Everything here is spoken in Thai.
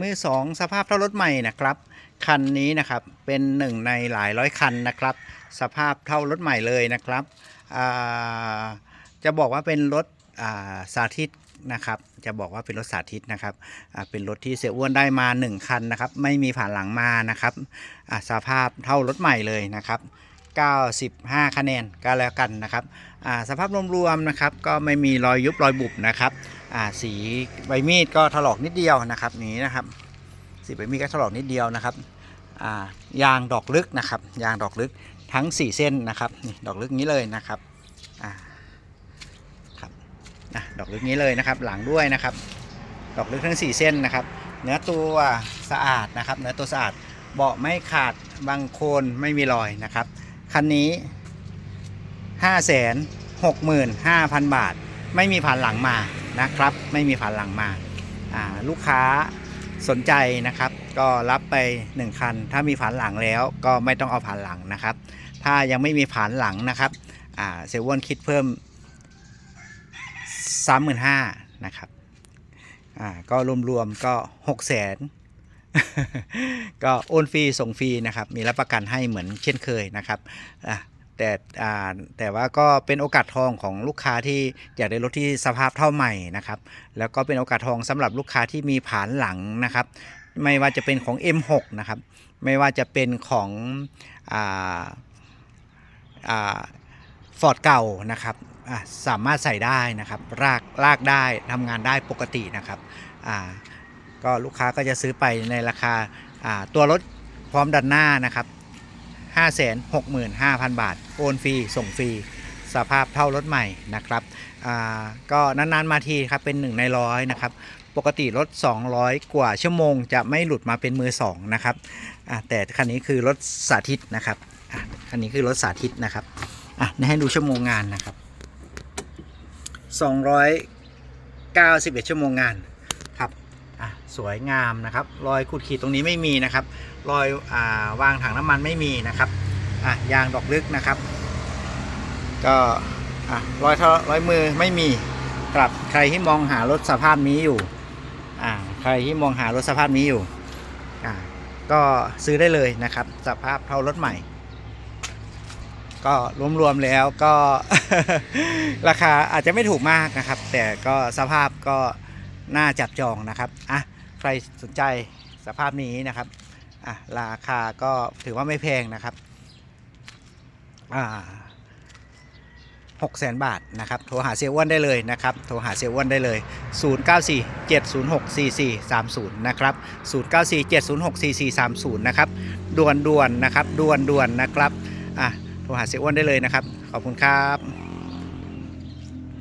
มือสองสภาพเท่ารถใหม่นะครับ คันนี้นะครับเป็นหนึ่งในหลายร้อยคันนะครับ สภาพเท่ารถใหม่เลยนะครับจะบอกว่าเป็นรถาสาธิตนะครับ จะบอกว่าเป็นรถสาธิตนะครับเป็นรถที่เสียอ้วนได้มา 1 คันนะครับ ไม่มีผ่านหลังมานะครับสภาพเท่ารถใหม่เลยนะครับ 95 คะแนนก็แล้วกันนะครับสภาพรวมๆนะครับก็ไม่มีรอยยุบรอยบุบนะครับสีใบมีดก็ถลอกนิดเดียวนะครับนี้นะครับสีใบมีดก็ถลอกนิดเดียวนะครับยางดอกลึกนะครับยางดอกลึกทั้ง 4 เส้นนะครับนี่ดอกลึกนี้เลยนะครับครับนะดอกลึกนี้เลยนะครับหลังด้วยนะครับดอกลึกทั้ง 4 เส้นนะครับเนื้อตัวสะอาดนะครับเนื้อตัวสะอาดเบาะไม่ขาดบางโคนไม่มีรอยนะครับ คันนี้5 6 5 0 0 0 บาท ไม่มีผ่านหลังมานะครับ ไม่มีผ่านหลังมาลูกค้าสนใจนะครับ ก็รับไป 1 คัน ถ้ามีผ่านหลังแล้วก็ไม่ต้องเอาผ่านหลังนะครับ ถ้ายังไม่มีผ่านหลังนะครับเซเว่นคิดเพิ่ม 35,000นะครับก็รวมๆก็ 6 0 0 0 0 ก็โอนฟรีส่งฟรีนะครับ มีรับประกันให้เหมือนเช่นเคยนะครับแต่แต่ว่าก็เป็นโอกาสทองของลูกค้าที่อยากได้รถที่สภาพเท่าใหม่นะครับ แล้วก็เป็นโอกาสทองสำหรับลูกค้าที่มีผานหลังนะครับ ไม่ว่าจะเป็นของ M6 นะครับ ไม่ว่าจะเป็นของฟอร์ดเก่านะครับสามารถใส่ได้นะครับลากลากได้ทำงานได้ปกตินะครับ ก็ลูกค้าก็จะซื้อไปในราคาตัวรถพร้อมดันหน้านะครับ 565,000 บาท โอนฟรี ส่งฟรี สภาพเท่ารถใหม่นะครับ ก็นานๆมาทีครับ เป็น 1 ในร้อยนะครับ ปกติรถ 200 กว่าชั่วโมง จะไม่หลุดมาเป็นมือ 2 นะครับ แต่คันนี้คือรถสาธิตนะครับ คันนี้คือรถสาธิตนะครับอะให้ดูชั่วโมงงานนะครับ 291 ชั่วโมงงาน สวยงามนะครับรอยขูดขีดตรงนี้ไม่มีนะครับรอยอาวางถังน้ำมันไม่มีนะครับอะยางดอกลึกนะครับ ก็อะรอยเท้ารอยมือไม่มีครับใครที่มองหารถสภาพนี้อยู่อ่าใครที่มองหารถสภาพนี้อยู่อ่าก็ซื้อได้เลยนะครับ สภาพเท่ารถใหม่ ก็รวมๆแล้วก็ราคาอาจจะไม่ถูกมากนะครับ แต่ก็สภาพก็น่าจับจองนะครับอะ รสนใจสภาพนี้นะครับอะราคาก็ถือว่าไม่แพงนะครับอ่าหกแสนบาทนะครับ โทรหาเซลล์อ้วนได้เลยนะครับ โทรหาเซลล์อ้วนได้เลย 094 706 4430 นะครับ 094 706 4430 นะครับ ด่วนด่วนนะครับ ด่วนด่วนนะครับ อะ โทรหาเซลล์อ้วนได้เลยนะครับ ขอบคุณครับ